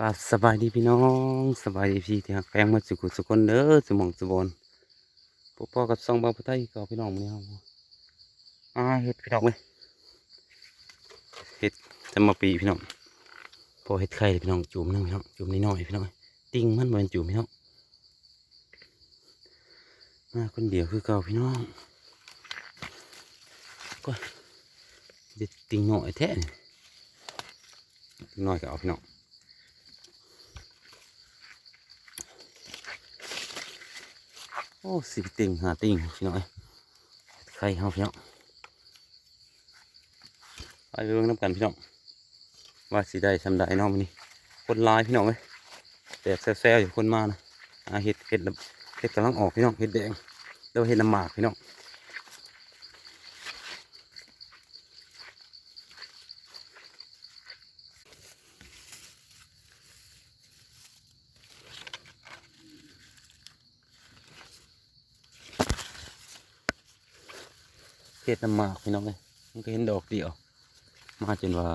ก็สบายดีพี่น้องสบายดีพี่ที่หักแพงมาสุขุสุคนเด้อสมองสมบนพวกพ่อกับซองบางพุทธก็พี่น้องมื้อนี้เฮาอ่าเฮ็ดพี่น้องเว้ยเฮ็ดจะมาปีพี่น้องพอเฮ็ดไข่พี่น้องจุ่มนึงพี่น้องจุ่มนิดหน่อยพี่น้องติ้งมันบ่แม่นจุ่มพี่น้องมาคนเดียวคือเก่าพี่น้องก็เด็ดติ้งหน่อยแท้หน่อยก็เอาพี่น้อง โอ้สิบติ่งหาติ่งพี่น้อยใครเฮาพี่น้องไปเรื่องน้ำกันพี่น้องว่าสีได้ทำได้น้องมันนี่คนลายพี่น้องเว้ยแตกแซ่ๆอยู่คนมานะอาเห็ดเห็ดเห็ดกำลังออกพี่น้องเห็ดแดงแล้วเห็ดน้ำหมากพี่น้อง เห็ดน้ำหมากพี่น้องเลยมันก็เห็นดอกเดียว มาจนว่า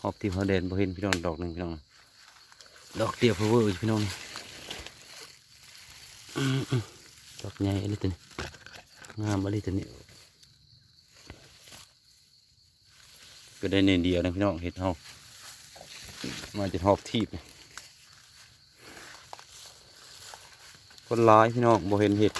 หอบที่เขาเด่นบ่เห็นพี่น้องดอกหนึ่งพี่น้อง ดอกเดียวเพอเวอร์พี่น้องนี่ดอกใหญ่อะไรตัวนี้งามอะไรตัวนี้ก็ได้เนนเดียวนะพี่น้องเห็ดเฮามาจะหอบทีบคนร้ายพี่น้องบ่เห็นเห็ด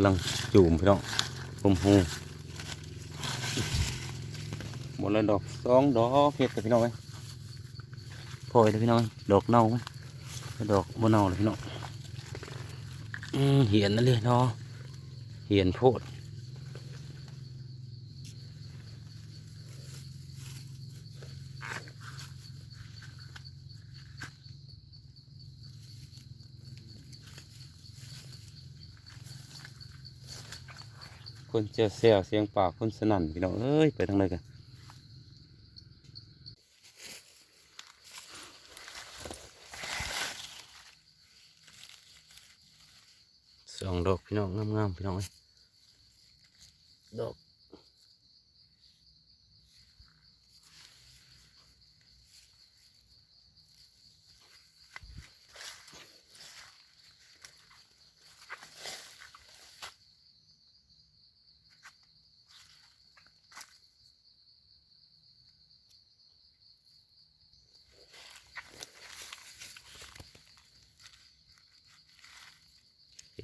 ำลังจูมพี่น้องผมหูหมดแล้วดอกสองดอกเห็ดกับพี่น้องไหมพอยเลยพี่น้องดอกเน่าไหมดอกบนเน่าเลยพี่น้องอืมเหียนนั่นเลยเนาะเหียนโพด คนเจอเสียวเสียงปากคนสนั่นพี่น้องเอ้ยไปทางไหนกันสองดอกพี่น้องงามๆพี่น้องเอ้ยดอก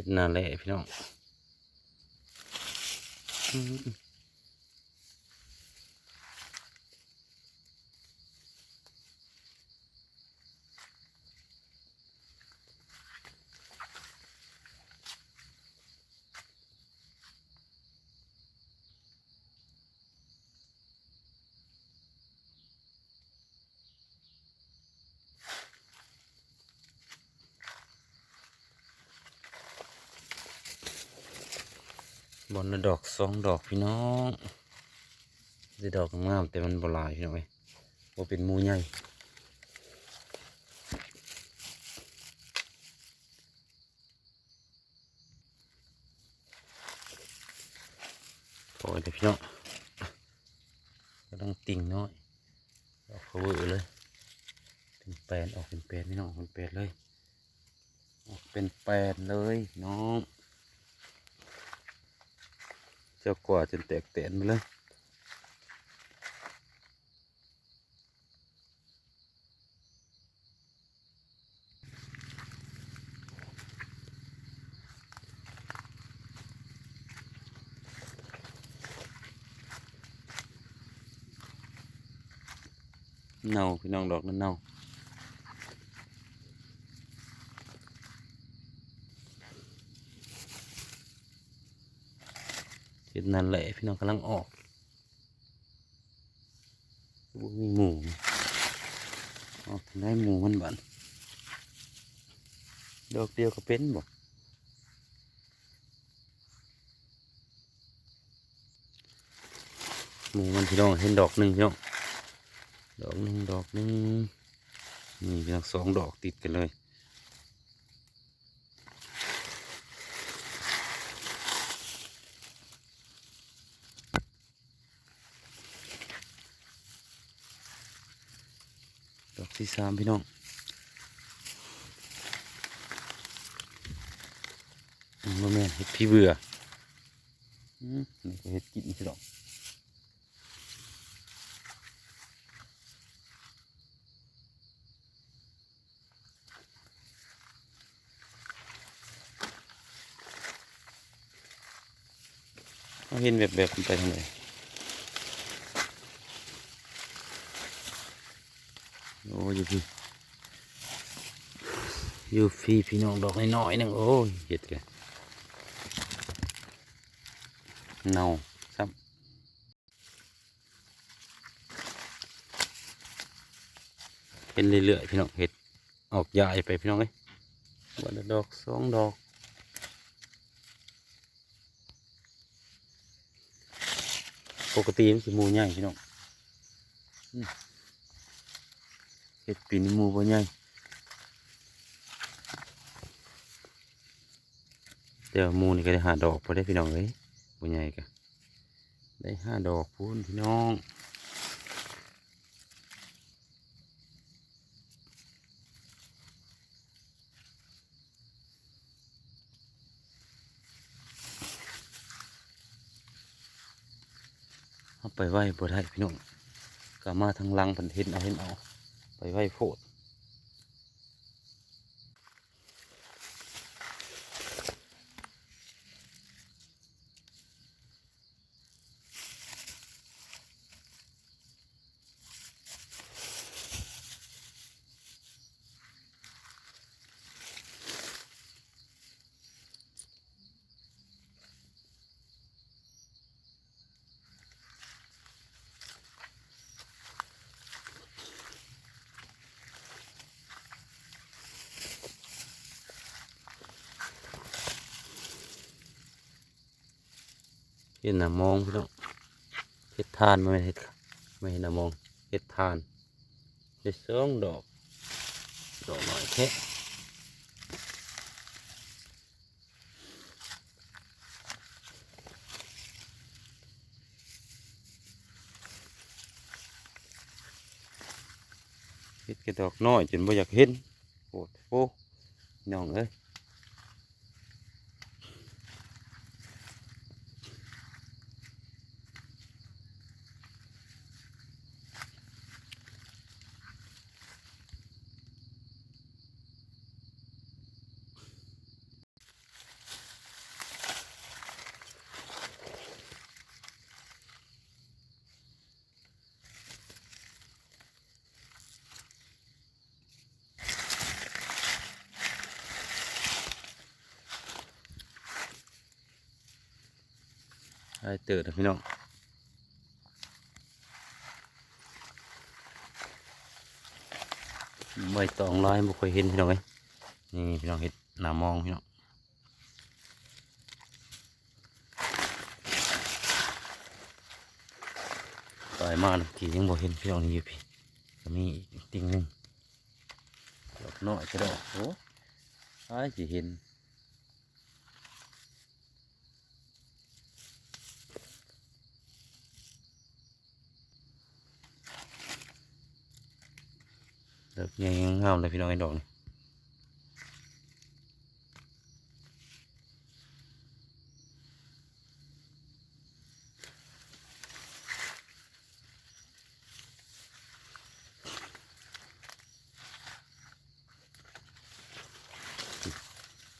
เห็ดนาแหละพี่น้อง บอนละดอกสองดอกพี่น้องจะดอกงามแต่มันบลายพี่น้องเอ้ยบ่เป็นมูใหญ่พอเลยพี่น้องกำลังติ่งน้อยดอกเขาเวอร์เลยเป็นแปนออกเป็นแปนพี่น้องเป็นแปนเลยออกเป็นแปนเลยน้อง จ้ากว่าจนแตกแตนมาเลยเน่าพี่น้องดอกนั้นเน่า เห็นนั่นแหละพี่น้องกำลังออกบ่มีหมูออกทางได้หมูมันบันดอกเดียวก็เป็นบ่หมูมันพี่น้องเห็นดอกหนึ่งพี่น้องดอกหนึ่งดอกหนึ่งนี่พี่น้องสองดอกติดกันเลย อกที่สามพี่น้องอืมบ่แม่นเห็ดพี่เบื่ออืมนี่ก็เห็ดกินพี่น้องเขาเห็นแบบแบบไปทางไหน อ้ยอยู่พี่อยู่พี่พี่น้องดอกน้อยๆนึงโอ้ยเห็ดกันเนาซ้ำเห็นเรื่อยๆพี่น้องเห็ดออกยายไปพี่น้องเอ้ยวันละดอกสองดอกปกติมันสิหมูใหญ่พี่น้องอืม เห็ดปีนมูบ่ใหญ่แต่ว่าหมูนี่ก็ได้หาดอกพอได้พี่น้องเลยบ่ใหญ่ก็ได้ห้าดอกพูนพี่น้องเอาไปไหว้บ่ได้พี่น้องก็มาทางลังเพันเห็นเอาเห็นเอา ไปไหว้โพด เห็นน่ะมองพี่น้องเห็ดทานไม่เห็ดไม่เห็นน่ะมองเห็ดทานได้สองดอก ดอกน้อยแค่เห็ดกระดอกน้อยจนบ่อยากเห็นโอ้โหน้องเอ้ย ได้เติร์ดพี่น้องใบตองลอยบ่ค่อยเห็นพี่น้องเอ้ยนี่พี่น้องเห็ดหน้ามองพี่น้องตายมากทียังบ่เห็นพี่น้องนี่อยู่พี่ก็มีอีกติ่งหนึ่งดอกน้อยก็ดอกโอ้ยสิเห็น เลิกยังงามเลยพี่น้องไอ้ดอกนี่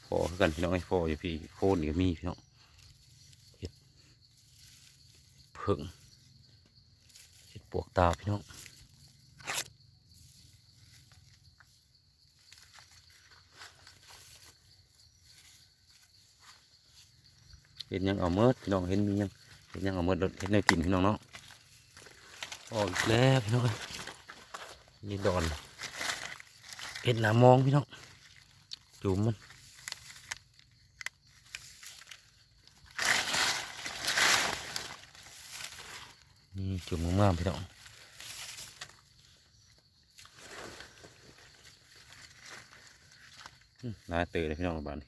ฟอคือกันพี่น้องไอ้ฟออยู่พี่โคนนี่ก็มีพี่น้องเห็ดเพิ่งเห็ดปวกตาพี่น้อง ห็นยังเอาเมิดพี่น้องเห็นมียังเห็นยังเอาเมิดเห็นแนวกินพี่น้องเนาะออกแล้วพี่น้องนี่ดอนเห็ดหนามองพี่น้องจุ่มมันนี่จุ่มงามๆพี่น้องน่าตื่นเลยพี่น้องบ้านนี้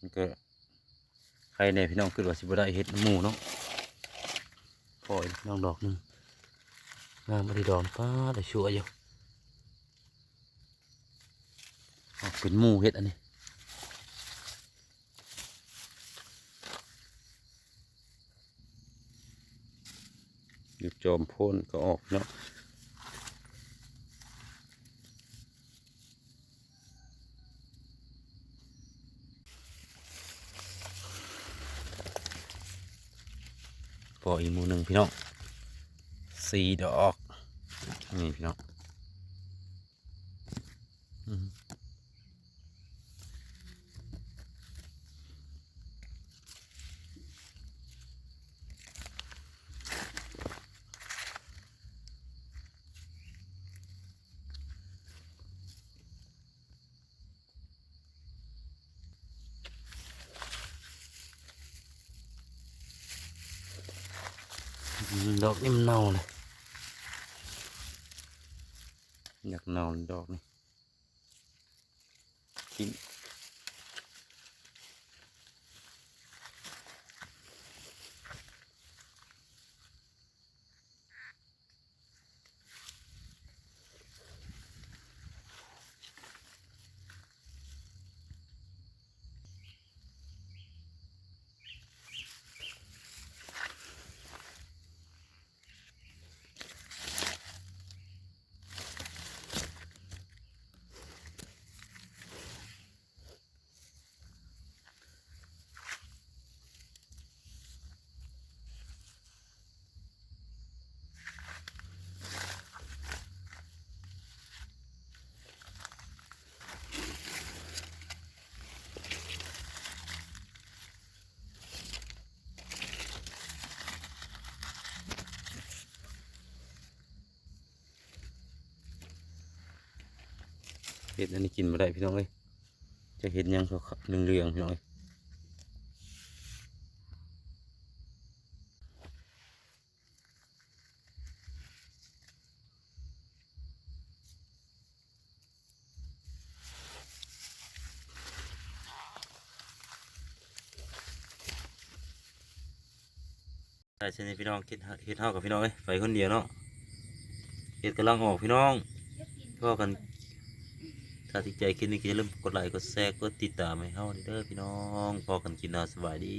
มันก็ รเนี่ยพี่น้องคือว่าสิบได้เห็ดหมูเนาะปล่อยน้องดอกหนึ่งงามมาดีดอนป้าแต่ชัวอยู่ออกเป็นหมูเห็ดอันนี้อยู่จอมพ่นก็ออกเนาะ ออีกมูหนึ่งพี่น้องสี่ดอกนี่พี่น้อง อืมอืมดอกนี่มันเน่าเลยอยากเน่าดอกนี่กินเห็ดอันนี้กินมาได้พี่น้องเอ้ยจะเห็นยังเขาเหลืองๆพี่น้องเอ้ยใช่ใช่นี่พี่น้องคิดเฮ็ดเท่ากับพี่น้องเอ้ยไปคนเดียวเนาะเฮ็ดกำลังออกพี่น้องพ่อกัน ถ้าติดใจคลิปนี้ก็อย่าลืมกดไลค์กดแชร์กดติดตามให้เฮาเด้อพี่น้องพอกันกินนาสบายดี